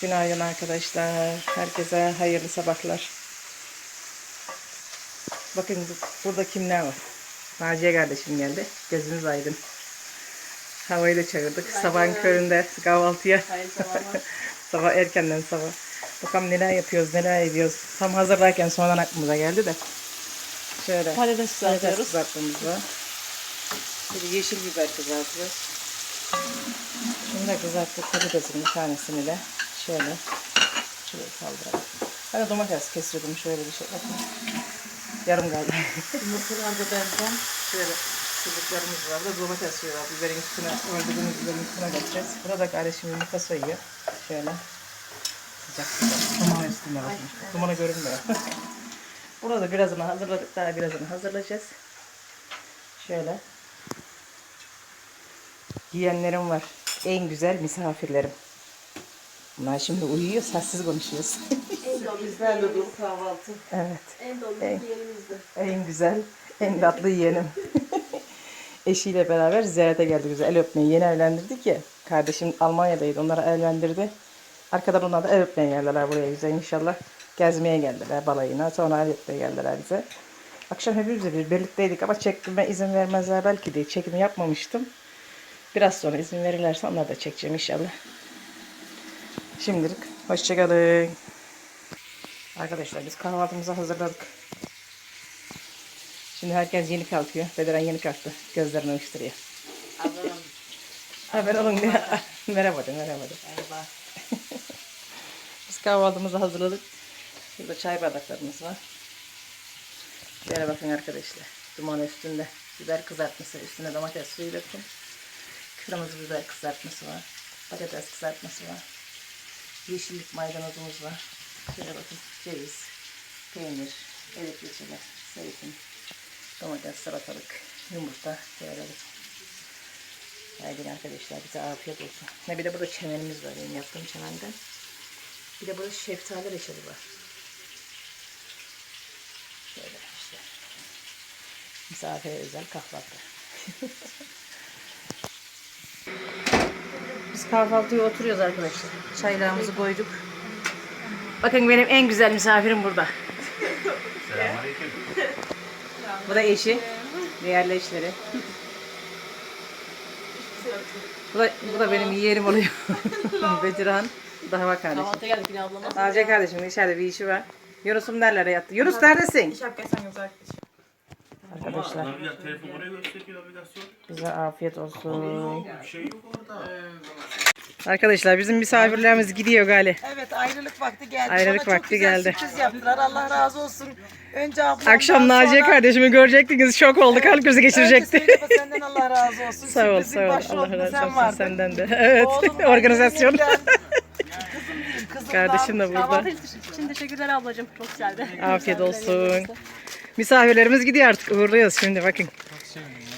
Günaydın arkadaşlar. Herkese hayırlı sabahlar. Bakın bu- burada kimler var? Naciye kardeşim geldi. Gözünüz aydın. Havayı da çağırdık. Sabahın köründe kahvaltıya. sabah erkenden sabah. Bakalım neler yapıyoruz, neler ediyoruz. Tam hazırlarken sonradan aklımıza geldi de. Şöyle Patates kızartıyoruz. kızartmamız var. Yeşil biber kızartıyoruz. Şunu da kızarttık patatesin bir tanesini de şöyle şöyle kaldıralım. De domates kesiyordum şöyle bir şey. Bakın. Yarım kaldı. Yumurtalar da benden. şöyle çubuklarımız var. Burada domates suyu var. Biberin üstüne, öldürdüğümüz biberin üstüne katacağız. Burada kardeşim yumurta soyuyor. Şöyle. Sıcak sıcak. Duman üstünde bakın. Dumanı görünmüyor. Burada birazını hazırladık. Daha birazını hazırlayacağız. Şöyle. Yiyenlerim var. En güzel misafirlerim. Bunlar şimdi uyuyor. Sessiz konuşuyoruz. Bizlerle dolu kahvaltı. evet. En dolu En- yerimizde. En güzel, en tatlı yeğenim. Eşiyle beraber ziyarete geldi bize. El öpmeyi yeni evlendirdik ya. Kardeşim Almanya'daydı. Onları evlendirdi. Arkadan onlar da el öpmeye geldiler buraya bize inşallah. Gezmeye geldiler balayına. Sonra el öpmeye geldiler bize. Akşam hepimiz de bir birlikteydik ama çekime izin vermezler belki diye çekimi yapmamıştım. Biraz sonra izin verirlerse onları da çekeceğim inşallah. Şimdilik hoşçakalın. Arkadaşlar biz kahvaltımızı hazırladık. Şimdi herkes yeni kalkıyor. Bederen yeni kalktı. Gözlerini uyuşturuyor. Ablam. Haber olun diye. merhaba de merhaba de. Merhaba. Biz kahvaltımızı hazırladık. Burada çay bardaklarımız var. Şöyle bakın arkadaşlar. Duman üstünde. Biber kızartması. Üstüne domates suyu döktüm. Kırmızı biber kızartması var. Patates kızartması var. Yeşillik maydanozumuz var. Şöyle bakın. Ceviz, peynir, erik reçeli, zeytin, domates, salatalık, yumurta. Bakın. Haydi arkadaşlar bize afiyet olsun. Ne bir de burada çemenimiz var benim yaptığım çemenden. Bir de burada şeftali reçeli var. Şöyle işte. Misafire özel kahvaltı. Biz kahvaltıya oturuyoruz arkadaşlar. Çaylarımızı koyduk. Bakın benim en güzel misafirim burada. Bu da eşi. Değerli eşleri. Bu da, bu da benim yeğenim oluyor. Bedirhan. Daha bak kardeşim. Kahvaltıya geldik yine ablama. Naciye kardeşim içeride bir işi var. Yunus'um nerelere yattı? Yunus neredesin? Arkadaşlar Ya telefon oraya gösteriyor navigasyon. bize afiyet olsun. Bir şey yok orada. Arkadaşlar bizim misafirlerimiz gidiyor gali. Evet ayrılık vakti geldi. Ayrılık Bana vakti çok güzel geldi. sürpriz yaptılar. Allah razı olsun. Önce ablamdan Akşam Naciye sonra- kardeşimi görecektiniz. Şok oldu. Kalp krizi Önce geçirecekti. Baba, senden Allah razı olsun. sağ ol Sürprizin sağ ol. Allah razı sen olsun vardın. senden de. Evet Oğlum da organizasyon. Kızım diyeyim kızım Kardeşim de burada. Kahvaltı için teşekkürler ablacığım. Çok güzeldi. Afiyet olsun. Misafirlerimiz gidiyor artık. Uğurluyoruz şimdi bakın.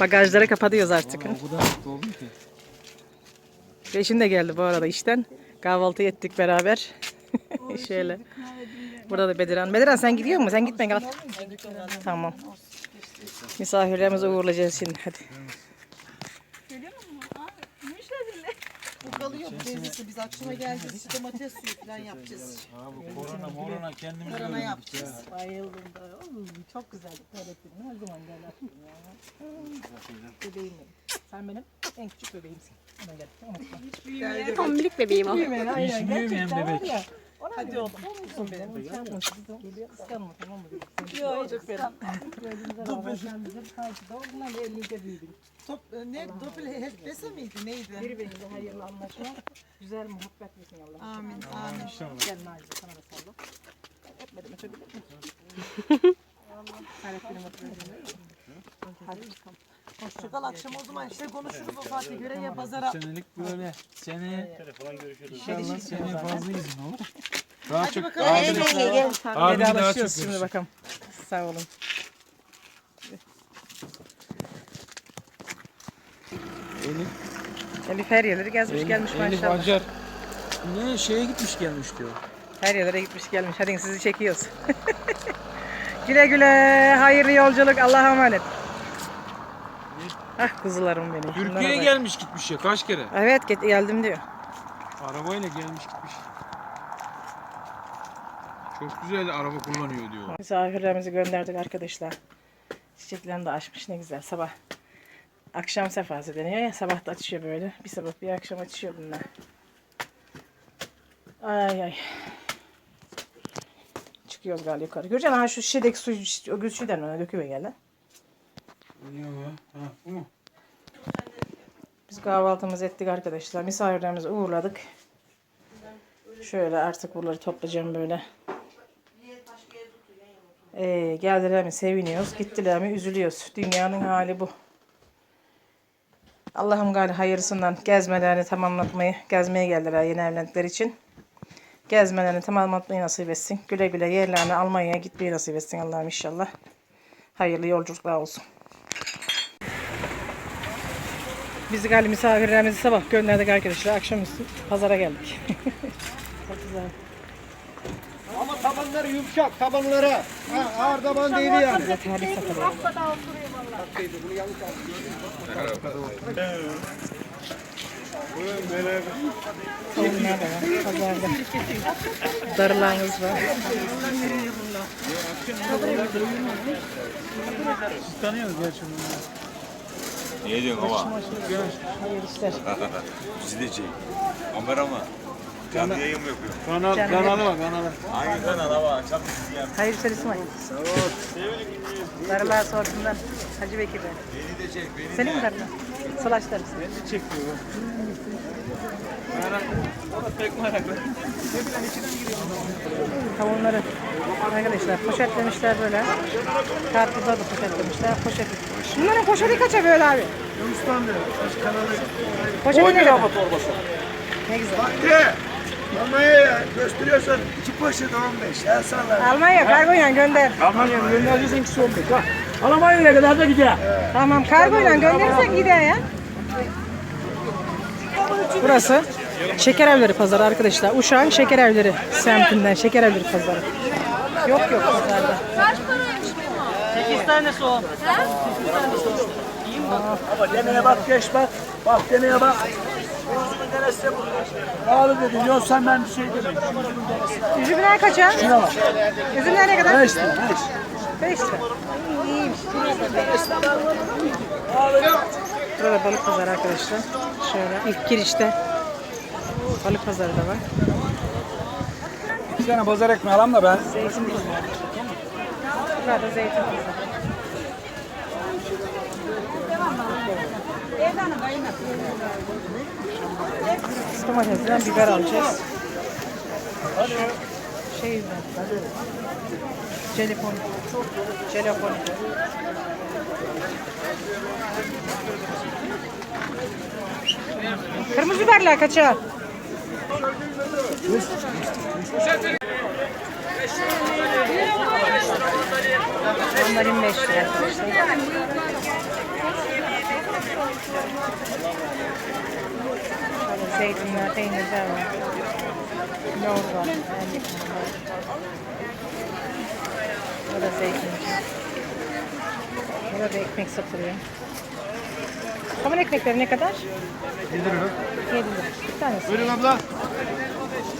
Bagajları kapatıyoruz artık. O kadar mutlu oldum ki. Eşim de geldi bu arada işten. Kahvaltı ettik beraber. Şöyle. Burada da Bediran. Bediran sen gidiyor musun? Sen gitme gel. Tamam. Misafirlerimizi uğurlayacağız şimdi. Hadi. Kalıyor bu teyzesi. Biz akşama geleceğiz. Domates suyu falan yapacağız. Ha bu korona morona kendimiz Korona yapacağız. ya. Bayıldım da. Çok güzeldi. Öğretmenim her zaman gel. Bebeğim benim. Sen benim en küçük bebeğimsin. Ona gel. Unutma. Tombilik bebeğim o. Büyümeyin aynen. Hiç büyümeyen bebek. ya. Hadi oğlum. Kızım benim. Kıskanma kıskanma tamam mı? Yok çok benim. Doğrudan elinizde büyüdüm. Top, ne? Doppel helpese miydi? Neydi? Birbirinize hayırlı anlaşma. Güzel muhabbet etsin Allah. Amin. Amin. Gel Naciye sana da salla. Öpmedim öpebilir miyim? Sen öp benim öpmedim. Hadi bakalım. Hoşçakal. Akşam o zaman işte konuşuruz o saate göre ya pazara. Senelik böyle. Seneye Telefondan görüşürüz. inşallah seneye fazla izin olur. Daha çok bakalım. abim, abim daha çok Vedalaşıyoruz şimdi görüşürüz. bakalım. Sağ olun. Elif, Elif her yerleri gezmiş gelmiş Elif, Elif maşallah. Acar. Ne şeye gitmiş gelmiş diyor. Her yerlere gitmiş gelmiş. Hadi sizi çekiyoruz. güle güle. Hayırlı yolculuk. Allah'a emanet. Ah kuzularım benim. Şunlara Türkiye'ye bak. gelmiş gitmiş ya kaç kere. Evet get- geldim diyor. Arabayla gelmiş gitmiş. Çok güzel araba kullanıyor diyor. Misafirlerimizi gönderdik arkadaşlar. Çiçeklerini de açmış ne güzel sabah. Akşam sefası deniyor ya sabah da açıyor böyle. Bir sabah bir akşam açıyor bunlar. Ay ay. Çıkıyoruz galiba yukarı. Göreceksin ha şu şişedeki suyu o güçlüden ona döküver gel lan. Biz kahvaltımızı ettik arkadaşlar. Misafirlerimizi uğurladık. Şöyle artık buraları toplayacağım böyle. Ee, geldiler mi seviniyoruz, gittiler mi üzülüyoruz. Dünyanın hali bu. Allah'ım gali hayırlısından gezmelerini tamamlatmayı, gezmeye geldiler yeni evlendikleri için. Gezmelerini tamamlatmayı nasip etsin. Güle güle yerlerine Almanya'ya gitmeyi nasip etsin Allah'ım inşallah. Hayırlı yolculuklar olsun. Biz galiba misafirlerimizi sabah gönderdik arkadaşlar. Akşamüstü pazara geldik. Pazar. Ama tabanları yumuşak tabanları. Ha, ağır taban değil yani. Bize terlik satılıyor. Tohumlar da var pazarda. Darılarımız var. Tanıyoruz gerçi bunu. Niye diyorsun ama? Hayır işler. Bizi de çek. Kamera mı? Canlı yayın mı yapıyor? Kanal, Canım kanalı var kanalı. Hangi kanal ama? Akşam izleyen. Hayır işler İsmail. Sağ ol. Darılar sorsunlar. Hacı Bekir Bey. Beni de çek. Beni Senin mi darılar? Sılaçlar mısın? Ne çekiyor? Merak, o da pek meraklı. Kavunları arkadaşlar poşetlemişler böyle. Karpuzlar da poşetlemişler. Poşet. Bunların poşeti kaça böyle abi? Yunus'tan kanalı? Poşeti 10 ne lira torbası? Ne güzel. De. Almanya'ya gösteriyorsan iki poşet 15. Ya sana. Almanya kargoyla gönder. Almanya'nın göndereceksin ikisi olmuş. Ha. Almanya'ya kadar da gidiyor. Tamam kargoyla gönderirsek gider ya. Burası Şeker Evleri Pazarı arkadaşlar. Uşak'ın Şeker Evleri semtinden Şeker Evleri Pazarı. Yok yok pazarda. 8 tane soğan. Ama deneye bak geç bak. Bak deneye bak. Yunus'un denesi de bu. Pahalı dedin. Yoksa ben bir şey demedim. Üzümler kaça? Üzümler ne kadar? 5 lira 5. 5 lira. İyi, İyiymiş. Burada balık pazarı arkadaşlar. Şöyle ilk girişte balık pazarı da var. Bir tane pazar ekmeği alalım da ben. Zeytin pazarı. Burada zeytin pazarı. Domatesden biber alacağız. Şeyden. Jelipon. Jelipon. Kırmızı biberler kaça? Onlar 25 lira arkadaşlar. Zeytinler, peynirler var. Yoğurt var. Burada zeytinci. Burada da ekmek satılıyor. Hamur ekmekleri ne kadar? 7 lira. 7 lira. Bir tanesi. Buyurun abla.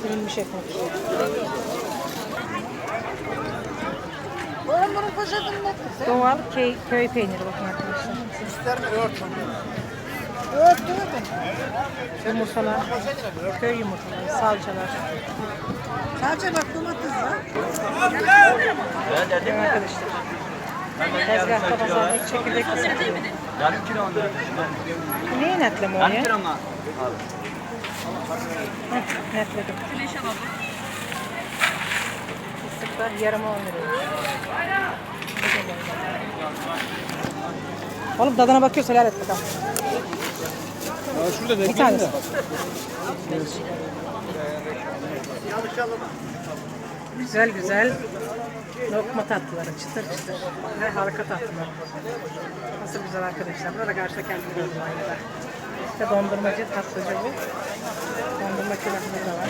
Dilimmiş ekmek. Bunun poşetini ne kız? Doğal köy, köy peyniri bakın arkadaşlar. İster mi? Ört. Ört değil mi? Yumurtalar, köy yumurtaları, salçalar. Sadece bak domates var. Evet arkadaşlar. Tezgahta pazardaki çekirdek de satılıyor. Yarım kilo onları. Neyi netleme o ya? Heh, netledim. Fıstıklar yarım 10 liraymış. Oğlum tadına bakıyorsa helal et bakalım. Ya şurada da Bir tanesi. de. Güzel güzel lokma tatlıları çıtır çıtır ve halka tatlıları. Nasıl güzel arkadaşlar. Burada karşıda kendim gördüm aynı da. İşte dondurmacı tatlıcı bu. Dondurma külahları da var.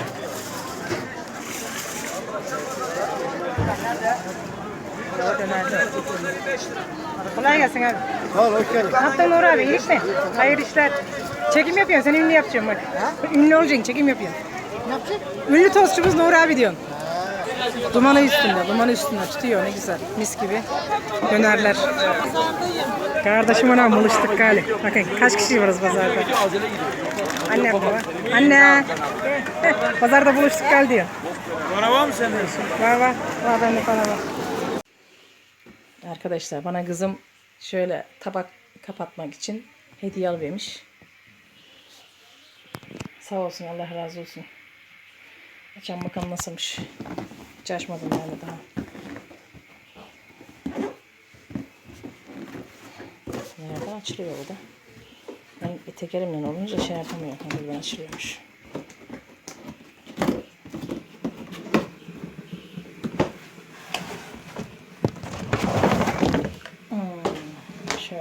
Kolay gelsin abi. Sağ ol hoş geldin. Nur abi? İyilik mi? Hayır işler. Çekim yapıyorsun. Sen ünlü yapacağım bak. Ünlü olacaksın. Çekim yapıyorsun. Ne yapacak? Ünlü tostçumuz Nur abi diyorsun. Dumanı üstünde, dumanı üstünde tutuyor ne güzel. Mis gibi. Dönerler. Kardeşim ona buluştuk gali. Bakın kaç kişi varız pazarda. Anne baba. Anne. Pazarda buluştuk gal diyor. Var mı senden? Var var. Var bende para var. Arkadaşlar bana kızım şöyle tabak kapatmak için hediye alıvermiş. Sağ olsun Allah razı olsun. Açalım bakalım nasılmış. Hiç açmadım yani daha. Nereden açılıyor o da? Ben bir tekerimle olunca şey yapamıyorum. Hadi ben açılıyormuş.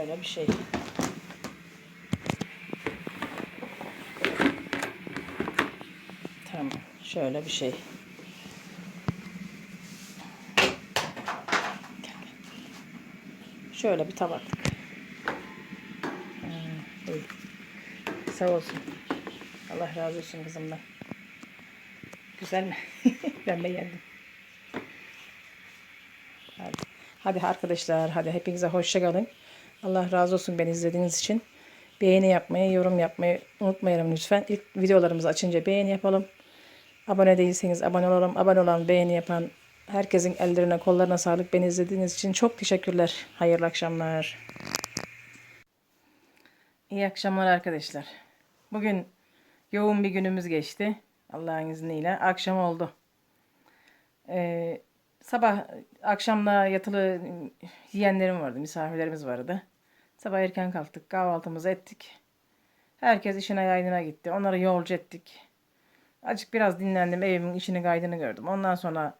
Şöyle bir şey. Tamam. Şöyle bir şey. Şöyle bir tabaklık. Hmm, buyur. Sağ olsun. Allah razı olsun kızımdan. Güzel mi? ben beğendim. Hadi. Hadi arkadaşlar, hadi hepinize hoşça kalın. Allah razı olsun beni izlediğiniz için. Beğeni yapmayı, yorum yapmayı unutmayalım lütfen. İlk videolarımızı açınca beğeni yapalım. Abone değilseniz abone olalım. Abone olan, beğeni yapan herkesin ellerine, kollarına sağlık. Beni izlediğiniz için çok teşekkürler. Hayırlı akşamlar. İyi akşamlar arkadaşlar. Bugün yoğun bir günümüz geçti. Allah'ın izniyle. Akşam oldu. Ee, sabah akşamda yatılı yiyenlerim vardı, misafirlerimiz vardı. Sabah erken kalktık, kahvaltımızı ettik. Herkes işine yaydına gitti. Onları yolcu ettik. Azıcık biraz dinlendim, evimin içini gaydını gördüm. Ondan sonra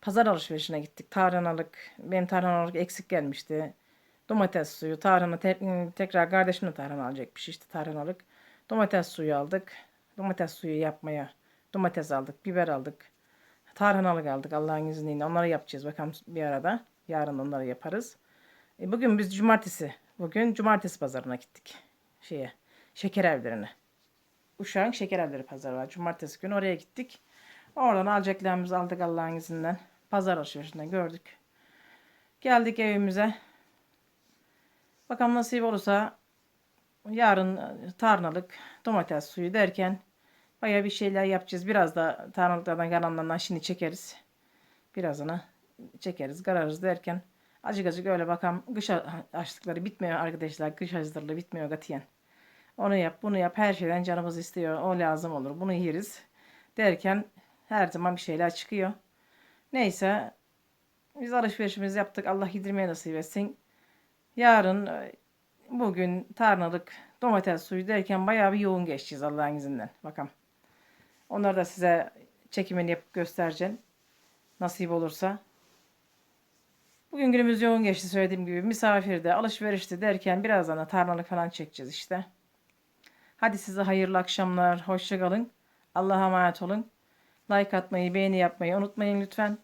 pazar alışverişine gittik. Tarhanalık, benim tarhanalık eksik gelmişti. Domates suyu, tarhana, te- tekrar kardeşim de tarhana alacakmış işte tarhanalık. Domates suyu aldık. Domates suyu yapmaya. Domates aldık, biber aldık. Tarhanalık aldık Allah'ın izniyle. Onları yapacağız bakalım bir arada. Yarın onları yaparız. E, bugün biz cumartesi. Bugün cumartesi pazarına gittik. Şeye, şeker evlerine. Uşağın şeker evleri pazarı var. Cumartesi günü oraya gittik. Oradan alacaklarımızı aldık Allah'ın izniyle. Pazar alışverişinden gördük. Geldik evimize. Bakalım nasip olursa yarın tarhanalık domates suyu derken Baya bir şeyler yapacağız. Biraz da tarhanalıklardan kalanlardan şimdi çekeriz. Birazını çekeriz, kararız derken acık acık öyle bakalım. Kış açlıkları bitmiyor arkadaşlar. Kış hazırlığı bitmiyor katiyen. Onu yap, bunu yap. Her şeyden canımız istiyor. O lazım olur. Bunu yeriz. Derken her zaman bir şeyler çıkıyor. Neyse biz alışverişimizi yaptık. Allah yedirmeye nasip etsin. Yarın e, bugün tarhanalık domates suyu derken bayağı bir yoğun geçeceğiz Allah'ın izniyle. Bakalım. Onları da size çekimini yapıp göstereceğim. Nasip olursa. Bugün günümüz yoğun geçti söylediğim gibi. Misafirde, alışverişte derken birazdan da tarlalık falan çekeceğiz işte. Hadi size hayırlı akşamlar. Hoşça kalın. Allah'a emanet olun. Like atmayı, beğeni yapmayı unutmayın lütfen.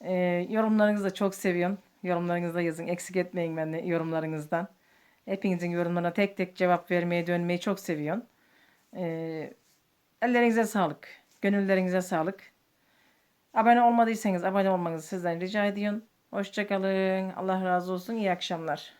Ee, yorumlarınızı da çok seviyorum. Yorumlarınızı da yazın. Eksik etmeyin beni yorumlarınızdan. Hepinizin yorumlarına tek tek cevap vermeyi, dönmeyi çok seviyorum. Ee, ellerinize sağlık. Gönüllerinize sağlık. Abone olmadıysanız abone olmanızı sizden rica ediyorum. Hoşçakalın. Allah razı olsun. İyi akşamlar.